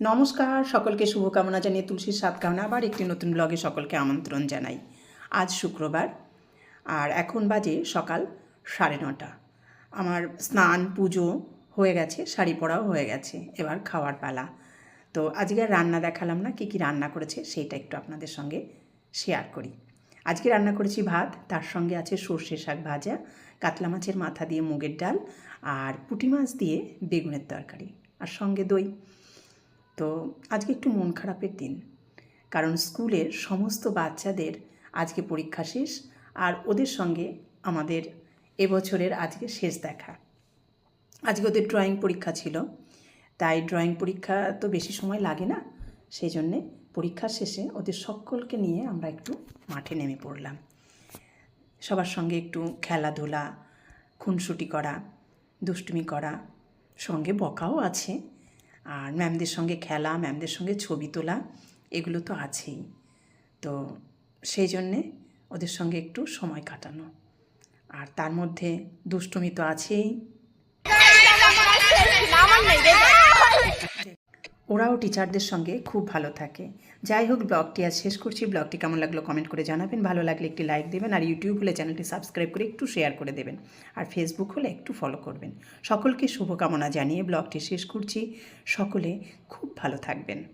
নমস্কার, সকলকে শুভকামনা জানিয়ে তুলসীর সাত কামনা আবার একটি নতুন ব্লগে সকলকে আমন্ত্রণ জানাই। আজ শুক্রবার আর এখন বাজে সকাল সাড়ে নটা। আমার স্নান, পুজো হয়ে গেছে, শাড়ি পরাও হয়ে গেছে, এবার খাওয়ার পালা। তো আজকে রান্না দেখালাম না, কী কী রান্না করেছে সেইটা একটু আপনাদের সঙ্গে শেয়ার করি। আজকে রান্না করেছি ভাত, তার সঙ্গে আছে সর্ষে শাক ভাজা, কাতলা মাছের মাথা দিয়ে মুগের ডাল আর পুঁটি মাছ দিয়ে বেগুনের তরকারি, আর সঙ্গে দই। তো আজকে একটু মন খারাপের দিন। কারণ স্কুলের সমস্ত বাচ্চাদের আজকে পরীক্ষা শেষ আর ওদের সঙ্গে আমাদের এবছরের আজকে শেষ দেখা। আজকে ওদের ড্রয়িং পরীক্ষা ছিল। তাই ড্রয়িং পরীক্ষা তো বেশি সময় লাগে না। সেই জন্যে পরীক্ষার শেষে ওদের সকলকে নিয়ে আমরা একটু মাঠে নেমে পড়লাম। সবার সঙ্গে একটু খেলাধুলা, খুনসুটি করা, দুষ্টুমি করা, সঙ্গে বকাও আছে। আর ম্যামদের সঙ্গে খেলা, ম্যামদের সঙ্গে ছবি তোলা, এগুলো তো আছেই। তো সেই জন্যে ওদের সঙ্গে একটু সময় কাটানো। আর তার মধ্যে দুষ্টুমি তো আছেই। ওরাও টিচারদের সঙ্গে খুব ভালো থাকে। যাই হোক, ব্লগটি আজ শেষ করছি। ব্লগটি কেমন লাগল কমেন্ট করে জানাবেন। ভালো লাগলে একটি লাইক দেবেন আর ইউটিউব হলে চ্যানেলটি সাবস্ক্রাইব করে একটু শেয়ার করে দেবেন। আর ফেসবুক হলে একটু ফলো করবেন। সকলকে শুভকামনা জানিয়ে ব্লগটি শেষ করছি। সকলে খুব ভালো থাকবেন।